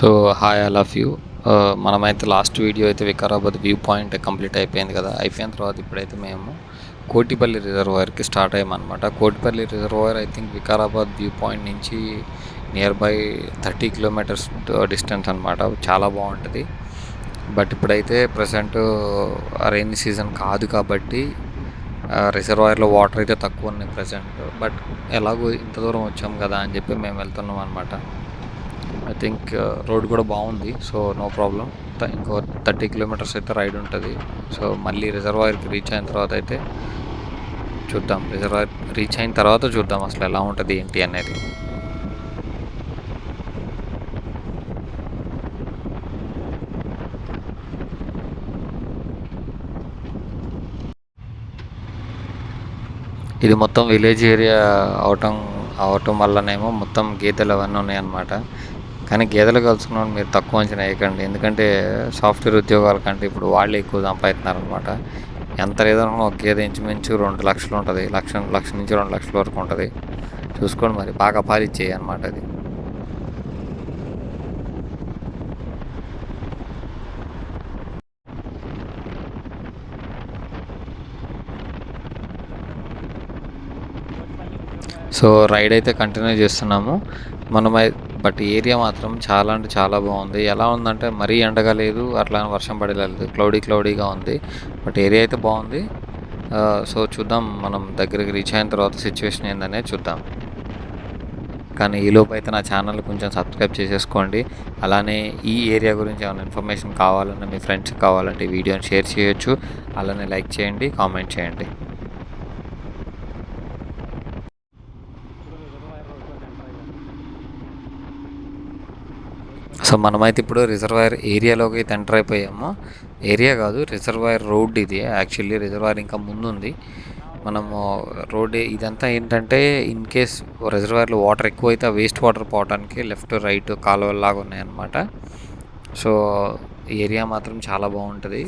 So hi all of you మనమైతే last video అయితే Vikarabad view point complete అయిపోయింది కదా. అయిపోయిన తర్వాత ఇప్పుడైతే మేము కోటిపల్లి రిజర్వాయర్కి start అయ్యామన్నమాట. Kotipalli reservoir I think Vikarabad view point నుంచి near by thirty kilometres distance అనమాట చాలా బాగుంటుంది. బట్ ఇప్పుడైతే ప్రజెంట్ రైనీ సీజన్ కాదు కాబట్టి uh, రిజర్వాయర్లో వాటర్ అయితే తక్కువ ఉన్నాయి ప్రజెంట్ బట్ ఎలాగో ఇంత దూరం వచ్చాం కదా అని చెప్పి మేము వెళ్తున్నాం అనమాట ఐ థింక్ రోడ్ కూడా బాగుంది. సో నో ప్రాబ్లం ఇంకో థర్టీ కిలోమీటర్స్ అయితే రైడ్ ఉంటుంది. సో మళ్ళీ రిజర్వాయర్కి రీచ్ అయిన తర్వాత అయితే చూద్దాం. రిజర్వాయర్ రీచ్ అయిన తర్వాత చూద్దాం అసలు ఎలా ఉంటుంది ఏంటి అనేది. ఇది మొత్తం విలేజ్ ఏరియా అవటం అవటం వల్లనేమో మొత్తం గీతలు అవన్నీ ఉన్నాయన్నమాట. కానీ గేదెలు కలుసుకున్న మీరు తక్కువ అంచనా వేయకండి. ఎందుకంటే సాఫ్ట్వేర్ ఉద్యోగాల కంటే ఇప్పుడు వాళ్ళే ఎక్కువ సంపాదిస్తున్నారనమాట ఎంత లేదన్నా ఒక గేదె ఇంచుమించు రెండు లక్షలు ఉంటుంది. లక్ష లక్ష నుంచి రెండు లక్షల వరకు ఉంటుంది. చూసుకోండి మరి బాగా పాలిచ్చేయి అనమాట అది. సో రైడ్ అయితే కంటిన్యూ చేస్తున్నాము. మనం బట్ ఏరియా మాత్రం చాలా అంటే చాలా బాగుంది. ఎలా ఉందంటే మరీ ఎండగా లేదు అట్లా వర్షం పడలేదు క్లౌడీ క్లౌడీగా ఉంది. బట్ ఏరియా అయితే బాగుంది. సో చూద్దాం మనం దగ్గరికి రీచ్ అయిన తర్వాత సిచ్యువేషన్ ఏందనే చూద్దాం. కానీ ఈలోపు అయితే నా ఛానల్ కొంచెం సబ్స్క్రైబ్ చేసేసుకోండి. అలానే ఈ ఏరియా గురించి ఏమైనా ఇన్ఫర్మేషన్ కావాలన్నా మీ ఫ్రెండ్స్కి కావాలంటే వీడియోని షేర్ చేయొచ్చు. అలానే లైక్ చేయండి కామెంట్ చేయండి. సో మనమైతే ఇప్పుడు రిజర్వాయర్ ఏరియాలోకి అయితే ఎంటర్ అయిపోయాము. ఏరియా కాదు రిజర్వాయర్ రోడ్ ఇది. యాక్చువల్లీ రిజర్వాయర్ ఇంకా ముందుంది. మనము రోడ్ ఇదంతా ఏంటంటే ఇన్ కేస్ రిజర్వాయర్లో వాటర్ ఎక్కువైతే ఆ వేస్ట్ వాటర్ పోవడానికి లెఫ్ట్ రైట్ కాలువల్లాగా ఉన్నాయన్నమాట. సో ఏరియా మాత్రం చాలా బాగుంటుంది.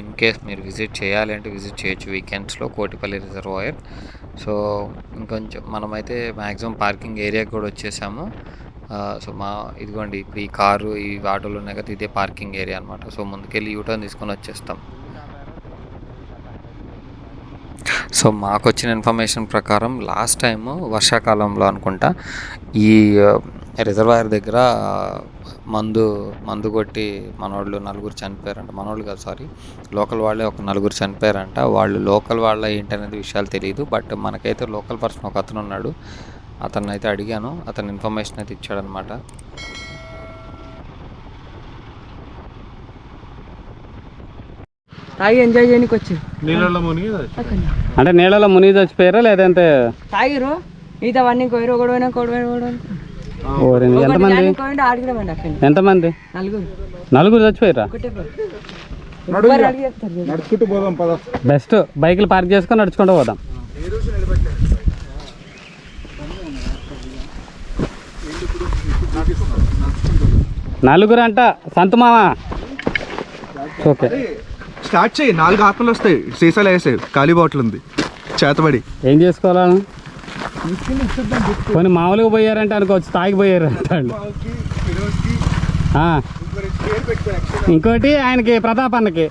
ఇన్ కేస్ మీరు విజిట్ చేయాలి అంటే విజిట్ చేయొచ్చు వీకెండ్స్లో కోటిపల్లి రిజర్వాయర్. సో ఇంకొంచెం మనమైతే మ్యాక్సిమం పార్కింగ్ ఏరియాకి కూడా వచ్చేసాము. సో మా ఇదిగోండి ఇప్పుడు ఈ కారు ఈ ఆటోలు ఉన్నాయి కదా ఇదే పార్కింగ్ ఏరియా అనమాట సో ముందుకెళ్ళి యూటర్న్ తీసుకొని వచ్చేస్తాం. సో మాకు వచ్చిన ఇన్ఫర్మేషన్ ప్రకారం లాస్ట్ టైం వర్షాకాలంలో అనుకుంటా ఈ రిజర్వాయర్ దగ్గర మందు మందు కొట్టి మనోళ్ళు నలుగురు చనిపోయారంట. మనోళ్ళు కాదు సారీ లోకల్ వాళ్ళే ఒక నలుగురు చనిపోయారంట. వాళ్ళు లోకల్ వాళ్ళ ఏంటనేది విషయాలు తెలియదు బట్ మనకైతే లోకల్ పర్సన్ ఒక అతను ఉన్నాడు. అతన్ని అయితే అడిగాను. అతను ఇన్ఫర్మేషన్ అయితే ఇచ్చాడనమాట తాగి ఎంజాయ్ చేయడానికి వచ్చి నీళ్ళలో మునిగి అంటే నీళ్ళలో మునిగి చచ్చిపోయారా లేదంటే? తాగిరు ఈత వన్నీ కోయరు పోయినా. ఓరింది ఒకడు ఎంతమంది? ఎంతమంది? నలుగురు. నలుగురు చచ్చిపోయారా బెస్ట్. బైకులు పార్క్ చేసుకొని నడుచుకుంటూ పోదాం. నలుగురు అంట సంతు మామ. ఓకే. స్టార్ట్ చేయి. నాలుగు ఆత్మలు వస్తాయి. సీసాలు వేసాయి. ఖాళీ బాటిల్ ఉంది. చేతబడి. ఏం చేసుకోవాలని కొన్ని మామూలుగా పోయారంటే అనుకోవచ్చు. తాగి పోయారు అంటాడు. ఇంకోటి ఆయనకి ప్రతాప్ అన్నకి.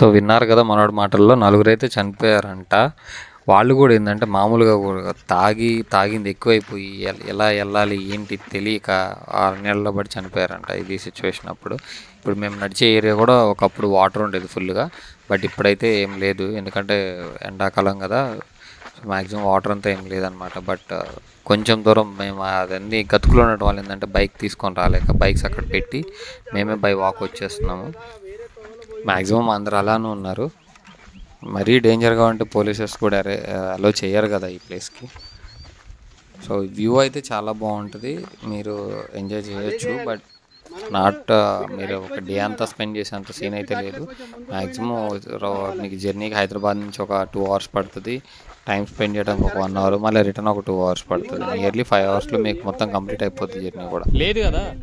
సో విన్నారు కదా మనోడి మాటల్లో నలుగురు అయితే చనిపోయారంట. వాళ్ళు కూడా ఏంటంటే మామూలుగా కూడా తాగి తాగింది ఎక్కువైపోయి ఎలా వెళ్ళాలి ఏంటి తెలియక ఆరు నెలల్లో పడి చనిపోయారంట ఇది సిచ్యువేషన్ అప్పుడు. ఇప్పుడు మేము నడిచే ఏరియా కూడా ఒకప్పుడు వాటర్ ఉండేది ఫుల్గా బట్ ఇప్పుడైతే ఏం లేదు. ఎందుకంటే ఎండాకాలం కదా మ్యాక్సిమం వాటర్ అంతా ఏం లేదనమాట. బట్ కొంచెం దూరం మేము అదన్నీ గతుకులో ఉండడం వాళ్ళు ఏంటంటే బైక్ తీసుకొని రాలేక బైక్స్ అక్కడ పెట్టి మేమే బై వాక్ వచ్చేస్తున్నాము. మ్యాక్సిమం అందరు అలానే ఉన్నారు. మరీ డేంజర్గా ఉంటే పోలీసెస్ కూడా అరే అలో చేయరు కదా ఈ ప్లేస్కి. సో వ్యూ అయితే చాలా బాగుంటుంది. మీరు ఎంజాయ్ చేయొచ్చు. బట్ నాట్ మీరు ఒక డే అంతా స్పెండ్ చేసేంత సీన్ అయితే లేదు. మ్యాక్సిమం మీకు జర్నీకి హైదరాబాద్ నుంచి ఒక టూ అవర్స్ పడుతుంది. టైం స్పెండ్ చేయడానికి ఒక వన్ అవర్ మళ్ళీ రిటర్న్ ఒక టూ అవర్స్ పడుతుంది. నియర్లీ ఫైవ్ అవర్స్లో మీకు మొత్తం కంప్లీట్ అయిపోతుంది జర్నీ కూడా. లేదు కదా?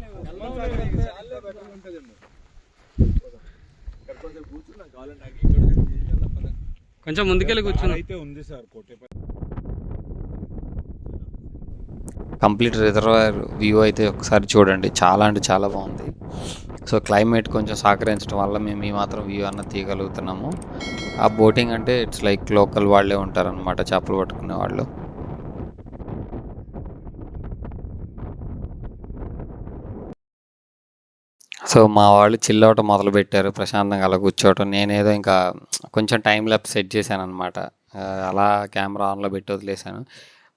కొంచెం ముందుకెళ్ళి కూర్చుని. అయితే ఉంది sir Kotepalli. Complete reservoir view అయితే ఒకసారి చూడండి. చాలా అంటే చాలా బాగుంది. సో క్లైమేట్ కొంచెం సహకరించడం వల్ల మేము ఈ మాత్రం వ్యూ అన్న తీయగలుగుతున్నాము. ఆ బోటింగ్ అంటే ఇట్స్ లైక్ లోకల్ వాళ్ళే ఉంటారనమాట చేపలు పట్టుకునే వాళ్ళు. సో మా వాళ్ళు చిల్ అవటం మొదలు పెట్టారు ప్రశాంతంగా అలా కూర్చోవటం. నేనేదో ఇంకా కొంచెం టైం ల్యాప్ సెట్ చేశాను అనమాట అలా కెమెరా ఆన్లో పెట్టి వదిలేశాను.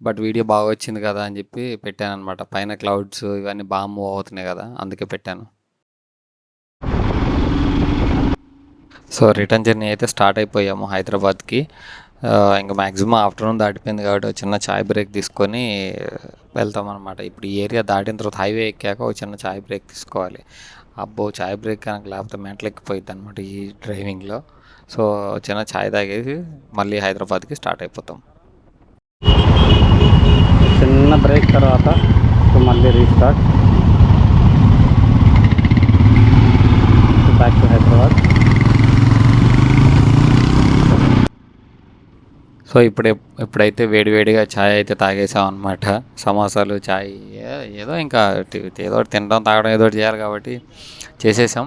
బట్ వీడియో బాగా వచ్చింది కదా అని చెప్పి పెట్టాను అనమాట పైన క్లౌడ్స్ ఇవన్నీ బాగా మూవ్ అవుతున్నాయి కదా అందుకే పెట్టాను. సో రిటర్న్ జర్నీ అయితే స్టార్ట్ అయిపోయాము హైదరాబాద్కి. ఇంకా మ్యాక్సిమం ఆఫ్టర్నూన్ దాటిపోయింది కాబట్టి చిన్న చాయ్ బ్రేక్ తీసుకొని వెళ్తాం అనమాట ఇప్పుడు ఈ ఏరియా దాటిన తర్వాత హైవే ఎక్కాక ఒక చిన్న చాయ్ బ్రేక్ తీసుకోవాలి. అబ్బో చాయ్ బ్రేక్ కనుక లేకపోతే మెంటలు ఎక్కిపోయింది అనమాట ఈ డ్రైవింగ్లో సో చిన్న చాయ్ తాగేసి మళ్ళీ హైదరాబాద్కి స్టార్ట్ అయిపోతాం. చిన్న బ్రేక్ తర్వాత మళ్ళీ restart back to Hyderabad so ఇప్పుడు ఇప్పుడైతే వేడివేడిగా చాయ్ అయితే తాగేసాం అనమాట సమోసాలు చాయ్ ఏదో ఇంకా ఏదో ఒకటి తినడం తాగడం ఏదో చేయాలి కాబట్టి చేసేసాం.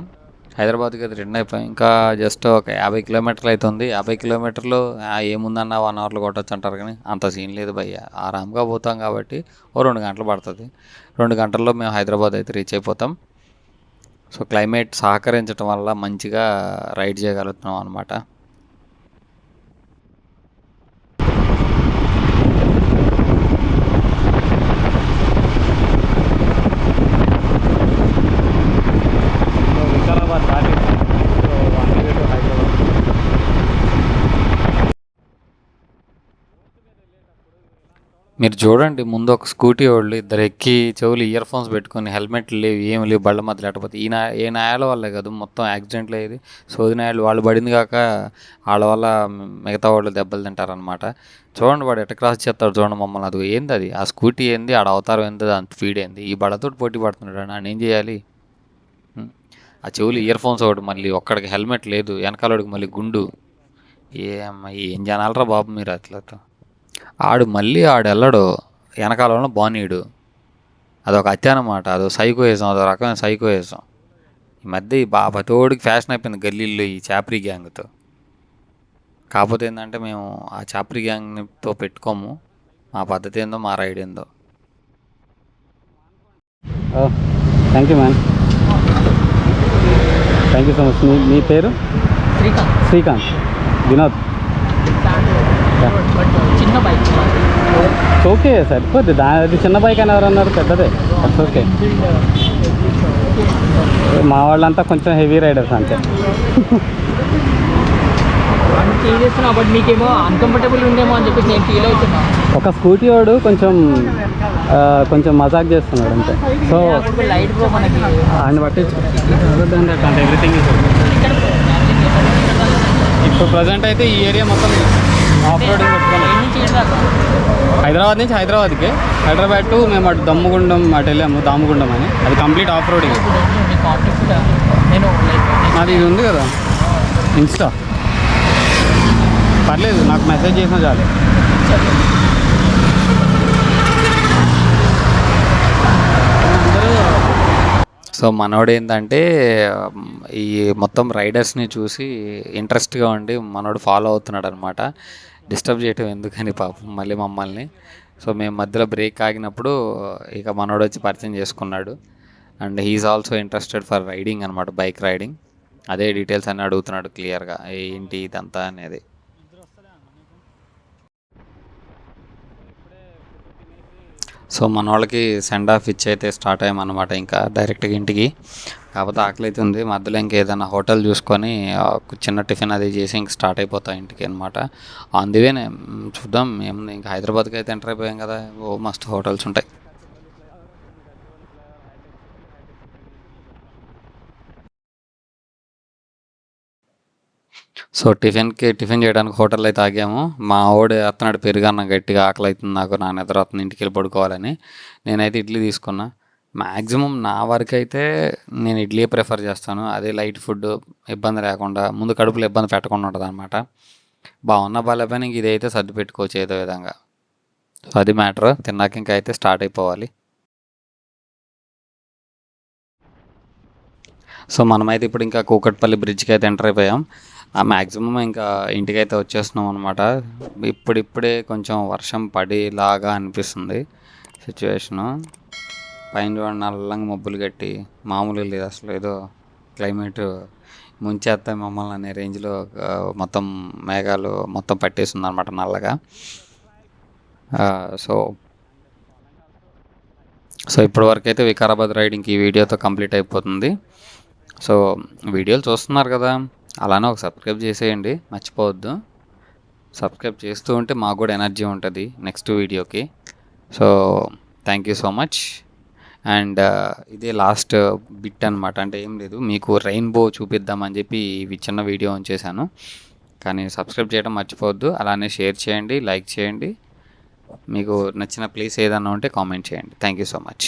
హైదరాబాద్కి అయితే రిటర్న్ అయిపోయాం ఇంకా జస్ట్ ఒక యాభై కిలోమీటర్లు అవుతుంది యాభై కిలోమీటర్లు ఏముందన్నా ఏముందన్న వన్ అవర్లో కొట్టచ్చు అంటారు కానీ అంత సీన్ లేదు భయ్య. ఆరామ్గా పోతాం కాబట్టి ఓ రెండు గంటలు పడుతుంది. రెండు గంటల్లో మేము హైదరాబాద్ అయితే రీచ్ అయిపోతాం. సో క్లైమేట్ సహకరించడం వల్ల మంచిగా రైడ్ చేయగలుగుతున్నాం అనమాట సో వికారాబాద్ దాటి so one way to Hyderabad మీరు చూడండి ముందు ఒక స్కూటీ వాళ్ళు ఇద్దరు ఎక్కి చెవులు ఇయర్ ఫోన్స్ పెట్టుకొని హెల్మెట్లు లేవు ఏం లేవు బళ్ళ మధ్య లేకపోతే ఈ నా ఏ నాయాల వల్లే కాదు మొత్తం యాక్సిడెంట్లు అయ్యేది. సోది నాయాలు వాళ్ళు పడింది కాక వాళ్ళ వల్ల మిగతా వాళ్ళు దెబ్బలు తింటారనమాట చూడండి వాడు ఎట్ట క్రాస్ చేస్తాడు చూడండి మమ్మల్ని. అది ఏంది అది? ఆ స్కూటీ ఏంది? ఆడ అవతారం ఏంది? దాని ఫీడ్ ఏంది? ఈ బళ్ళతో పోటీ పడుతున్నాడు నేను ఏం చేయాలి? ఆ చెవులు ఇయర్ ఫోన్స్ ఒకటి మళ్ళీ ఒక్కడికి హెల్మెట్ లేదు వెనకాలడికి మళ్ళీ గుండు. ఏ అమ్మ ఏం జనాలరా బాబు మీరు అట్లతో? ఆడు మళ్ళీ ఆడు వెళ్ళడు వెనకాలలో బానీడు అదొక హత్య అనమాట అదో సైకో వేసాం అదో రకమైన సైకో వేసాం ఈ మధ్య ఈ బా ప్రతోడికి ఫ్యాషన్ అయిపోయింది గల్లీల్లో ఈ చాపరీ గ్యాంగ్తో. కాకపోతే ఏంటంటే మేము ఆ చాపరీ గ్యాంగ్తో పెట్టుకోము. మా పద్ధతి ఏందో మా రైడ్ ఏందో. Thank you ma'am thank you so much మీ మీ పేరు? శ్రీకాంత్. శ్రీకాంత్. వినోద్. చిన్న బైక్ ఓకే సరిపోద్ది దా అది చిన్న బైక్ అని ఎవరు అన్నారు పెద్దదే దట్స్ ఓకే మా వాళ్ళంతా కొంచెం హెవీ రైడర్స్ అంతే మీకేమో అన్కంఫర్టబుల్ ఉందేమో అని చెప్పేసి నేను ఫీల్ అవుతున్నా. ఒక స్కూటీ వాడు కొంచెం ఆ, కొంచెం మజాక్ చేస్తున్నాడు అంతే. సో లైట్ మనకి. ఆయన పట్టించు. ఎవ్రీథింగ్ ఇప్పుడు ప్రజెంట్ అయితే ఈ ఏరియా మొత్తం ఆఫ్ రోడింగ్ చేయడానికి హైదరాబాద్ నుంచి హైదరాబాద్కి. హైదరాబాద్ టు మేము అటు దమ్ముగుండం అటు వెళ్ళాము దాముగుండం అని. అది కంప్లీట్ ఆఫ్ రోడింగ్ లైక్ నాది ఇది ఉంది కదా. ఇన్స్టా. పర్లేదు నాకు మెసేజ్ చేసినా చాలు. సో మనోడు ఏంటంటే ఈ మొత్తం రైడర్స్ని చూసి ఇంట్రెస్ట్గా ఉండి మనోడు ఫాలో అవుతున్నాడు అనమాట డిస్టర్బ్ చేయటం ఎందుకని పాపం మళ్ళీ మమ్మల్ని. సో మేము మధ్యలో బ్రేక్ ఆగినప్పుడు ఇక మనోడు వచ్చి పరిచయం చేసుకున్నాడు. And he is also interested for riding అనమాట బైక్ రైడింగ్. అదే డీటెయిల్స్ అన్నీ అడుగుతున్నాడు క్లియర్గా ఏంటి ఇదంతా అనేది. సో మన వాళ్ళకి సెండ్ ఆఫ్ ఇచ్చి అయితే స్టార్ట్ అయ్యామన్నమాట ఇంకా డైరెక్ట్గా ఇంటికి. కాకపోతే ఆకలి అయితే ఉంది మధ్యలో ఇంకా ఏదైనా హోటల్ చూసుకొని చిన్న టిఫిన్ అది చేసి ఇంక స్టార్ట్ అయిపోతాం ఇంటికి అనమాట ఆన్ ది వేనే చూద్దాం. ఏముంది? ఇంకా హైదరాబాద్కి అయితే ఎంటర్ అయిపోయాం కదా. ఓ మస్తు హోటల్స్ ఉంటాయి. సో టిఫిన్కి టిఫిన్ చేయడానికి హోటల్ అయితే ఆగాము. మా వాడు అత్తనాడు పెరుగన్న గట్టిగా ఆకలి అవుతుంది నాకు నా నిద్ర వస్తుంది ఇంటికి వెళ్ళి పడుకోవాలని. నేనైతే ఇడ్లీ తీసుకున్నా. మ్యాక్సిమం నా వరకు అయితే నేను ఇడ్లీ ప్రిఫర్ చేస్తాను. అదే లైట్ ఫుడ్ ఇబ్బంది లేకుండా ముందు కడుపులో ఇబ్బంది పెట్టకుండా ఉంటుంది అనమాట బాగున్నా బాగాలేకపోయినా ఇంక ఇదైతే సర్ది పెట్టుకోవచ్చు ఏదో విధంగా. సో అది మ్యాటర్. తిన్నాక ఇంకా అయితే స్టార్ట్ అయిపోవాలి. సో మనమైతే ఇప్పుడు ఇంకా కూకట్పల్లి బ్రిడ్జ్కి అయితే ఎంటర్ అయిపోయాం. మ్యాక్సిమం ఇంకా ఇంటికైతే వచ్చేస్తున్నాం అనమాట ఇప్పుడిప్పుడే కొంచెం వర్షం పడేలాగా అనిపిస్తుంది సిచ్యువేషను పైన చూడండి నల్లంగా మబ్బులు కట్టి మామూలుగా లేదు అసలు. ఏదో క్లైమేట్ ముంచేస్తాయి మమ్మల్ని అనే రేంజ్లో మొత్తం మేఘాలు మొత్తం పట్టేస్తుంది అనమాట నల్లగా. సో సో ఇప్పటి వరకు అయితే వికారాబాద్ రైడింగ్కి ఈ వీడియోతో కంప్లీట్ అయిపోతుంది. సో వీడియోలు చూస్తున్నారు కదా. అలానే ఒక సబ్స్క్రైబ్ చేసేయండి మర్చిపోవద్దు. సబ్స్క్రైబ్ చేస్తూ ఉంటే మాకు కూడా ఎనర్జీ ఉంటుంది నెక్స్ట్ వీడియోకి. So thank you so much and ఇదే లాస్ట్ బిట్ అనమాట అంటే ఏం లేదు మీకు రెయిన్బో చూపిద్దామని చెప్పి ఇవి చిన్న వీడియో ఉంచేశాను కానీ సబ్స్క్రైబ్ చేయడం మర్చిపోవద్దు. అలానే షేర్ చేయండి లైక్ చేయండి. మీకు నచ్చిన ప్లేస్ ఏదన్నా ఉంటే కామెంట్ చేయండి. Thank you so much